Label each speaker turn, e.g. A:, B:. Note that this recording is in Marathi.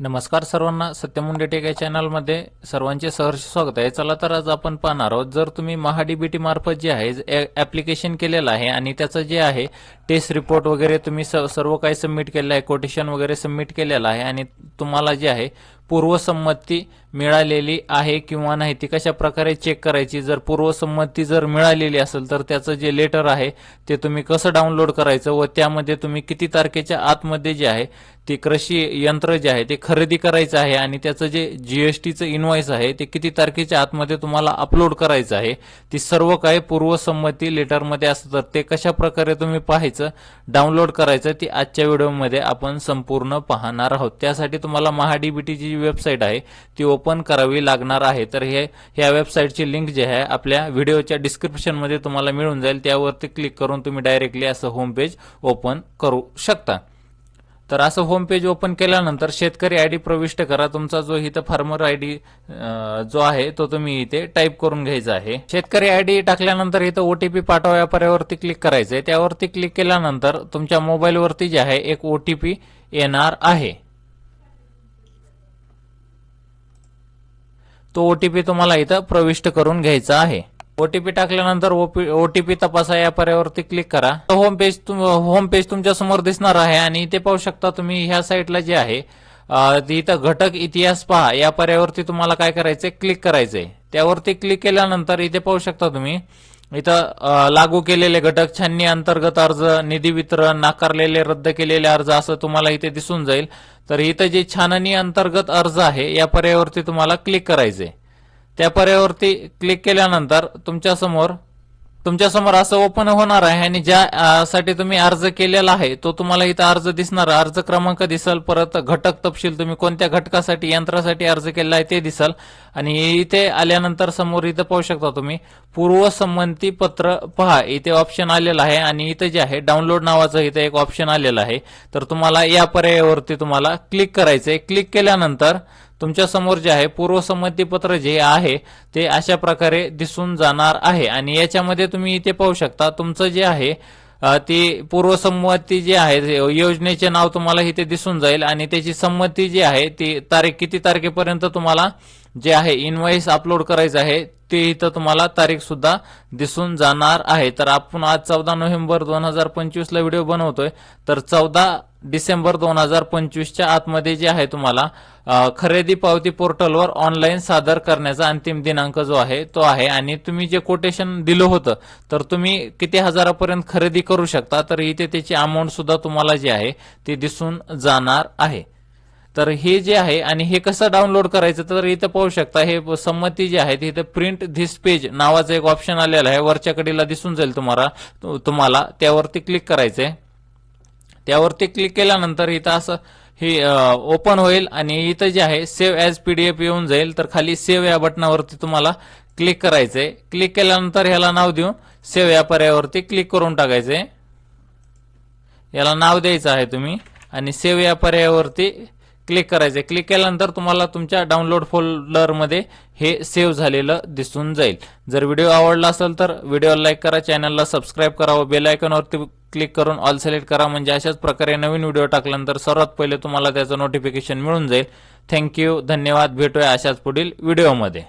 A: नमस्कार सर्वांना सत्यमुंडे टेक या चॅनलमध्ये सर्वांचे सहर्ष स्वागत आहे. चला तर आज आपण पाहणार आहोत जर तुम्ही महाडीबीटी मार्फत जे आहे ॲप्लिकेशन केलेलं आहे आणि त्याचं जे आहे टेस्ट रिपोर्ट वगैरे तुम्ही स- सर्व काही सबमिट केलं आहे. कोटेशन वगैरे सबमिट केलेलं आहे. आणि तुम्हाला जे आहे पूर्वसंमती मिळालेली आहे किंवा नाही ती कशा प्रकारे चेक करायची? जर पूर्वसंमती जर मिळालेली असेल तर त्याचं जे लेटर आहे ते तुम्ही कसं डाउनलोड करायचं? व त्यामध्ये तुम्ही किती तारखेच्या आतमध्ये जे आहे ते कृषी यंत्र जे आहे ते खरेदी करायचं आहे आणि त्याचं जे जीएसटीचं इनवॉइस आहे ते किती तारखेच्या आतमध्ये तुम्हाला अपलोड करायचं आहे? ती सर्व काही पूर्वसंमती लेटरमध्ये असतं. तर ते कशा प्रकारे तुम्ही पाहायचं? डाउनलोड करायचं ती आजच्या व्हिडिओमध्ये आपण संपूर्ण पाहणार आहोत. त्यासाठी तुम्हाला महाडीबीटीची जी वेबसाईट आहे ती ओपन करावी लागणार आहे. तर हे ह्या वेबसाईटची लिंक जी आहे आपल्या व्हिडिओच्या डिस्क्रिप्शनमध्ये तुम्हाला मिळून जाईल. त्यावरती क्लिक करून तुम्ही डायरेक्टली असं होम पेज ओपन करू शकता. तर असं होम पेज ओपन केल्यानंतर शेतकरी आयडी प्रविष्ट करा. तुमचा जो इथं फार्मर आयडी जो आहे तो तुम्ही इथे टाईप करून घ्यायचा आहे. शेतकरी आयडी टाकल्यानंतर इथं ओटीपी पाठवा या पर्यावरती क्लिक करायचं आहे त्यावरती क्लिक केल्यानंतर तुमच्या मोबाईलवरती जे आहे एक ओटीपी येणार आहे. तो ओटीपी तुम्हाला इथं प्रविष्ट करून घ्यायचा आहे. ओटीपी टाकल्यानंतर ओटीपी तपासा या पर्यावरती क्लिक करा. होम पेज होम पेज तुमच्यासमोर दिसणार आहे आणि इथे पाहू शकता तुम्ही ह्या साईटला जे आहे इथं घटक इतिहास पहा. या पर्यावरती तुम्हाला काय करायचंय? क्लिक करायचंय. त्यावरती क्लिक केल्यानंतर इथे पाहू शकता तुम्ही इथं लागू केलेले घटक छाननी अंतर्गत अर्ज निधी वितरण नाकारलेले रद्द केलेले अर्ज असं तुम्हाला इथे दिसून जाईल. तर इथं जे छाननी अंतर्गत अर्ज आहे या पर्यावरती तुम्हाला क्लिक करायचंय. त्या पर्यावरती क्लिक केल्यानंतर तुमच्यासमोर तुमच्यासमोर असं ओपन होणार आहे आणि ज्यासाठी तुम्ही अर्ज केलेला आहे तो तुम्हाला इथं अर्ज दिसणार अर्ज क्रमांक दिसल परत घटक तपशील तुम्ही कोणत्या घटकासाठी यंत्रासाठी अर्ज केला आहे ते दिसल. आणि इथे आल्यानंतर समोर इथं पाहू शकता तुम्ही पूर्वसंमती पत्र पहा. इथे ऑप्शन आलेलं आहे आणि इथं जे आहे डाउनलोड नावाचं इथं एक ऑप्शन आलेलं आहे. तर तुम्हाला या पर्यायावरती तुम्हाला क्लिक करायचंय. क्लिक केल्यानंतर तुमच्यासमोर जे आहे पूर्वसंमती पत्र जे आहे ते अशा प्रकारे दिसून जाणार आहे. आणि याच्यामध्ये तुम्ही इथे पाहू शकता तुमचं जे आहे ती पूर्वसंमती जी आहे योजनेचे नाव तुम्हाला इथे दिसून जाईल. आणि त्याची संमती जी आहे ती तारीख किती तारखेपर्यंत तुम्हाला जे आहे इनवाईस अपलोड करायचं आहे ते इथं तुम्हाला तारीख सुद्धा दिसून जाणार आहे. तर आपण आज चौदा नोव्हेंबर दोन हजार पंचवीसला व्हिडिओ बनवतोय. तर चौदा डिसेंबर दोन हजार पंचवीसच्या आतमध्ये जे आहे तुम्हाला खरेदी पावती पोर्टलवर ऑनलाईन सादर करण्याचा अंतिम दिनांक जो आहे तो आहे. आणि तुम्ही जे कोटेशन दिलं होतं तर तुम्ही किती हजारापर्यंत खरेदी करू शकता तर इथे त्याची अमाऊंट सुद्धा तुम्हाला जी आहे ती दिसून जाणार आहे. तर हे जे आहे आणि हे कसं डाउनलोड करायचं तर इथं पाहू शकता हे संमती जी आहे इथं प्रिंट धिस पेज नावाचं एक ऑप्शन आलेलं आहे. वरच्या कडेला दिसून जाईल तुम्हाला तुम्हाला. त्यावरती क्लिक करायचंय. त्यावरती क्लिक केल्यानंतर इथं असं हे ओपन होईल आणि इथं जे आहे सेव्ह ॲज पीडीएफ येऊन जाईल. तर खाली सेव्ह या बटनावरती तुम्हाला क्लिक करायचंय. क्लिक केल्यानंतर ह्याला नाव देऊन सेव्ह या पर्यायावरती क्लिक करून टाकायचंय. याला नाव द्यायचं आहे तुम्ही आणि सेव्ह या पर्यायावरती क्लिक करायचं क्लिक केल्यानंतर तुम्हाला तुमच्या डाउनलोड फोल्डरमध्ये हे सेव्ह झालेलं दिसून जाईल. जर व्हिडिओ आवडला असेल तर व्हिडिओला लाईक करा चॅनलला सबस्क्राईब करा व बेल आयकॉनवरती क्लिक करून ऑल सिलेक्ट करा. म्हणजे अशाच प्रकारे नवीन व्हिडिओ टाकल्यानंतर सर्वात पहिले तुम्हाला त्याचं नोटिफिकेशन मिळून जाईल. थँक्यू धन्यवाद. भेटूया अशाच पुढील व्हिडिओमध्ये.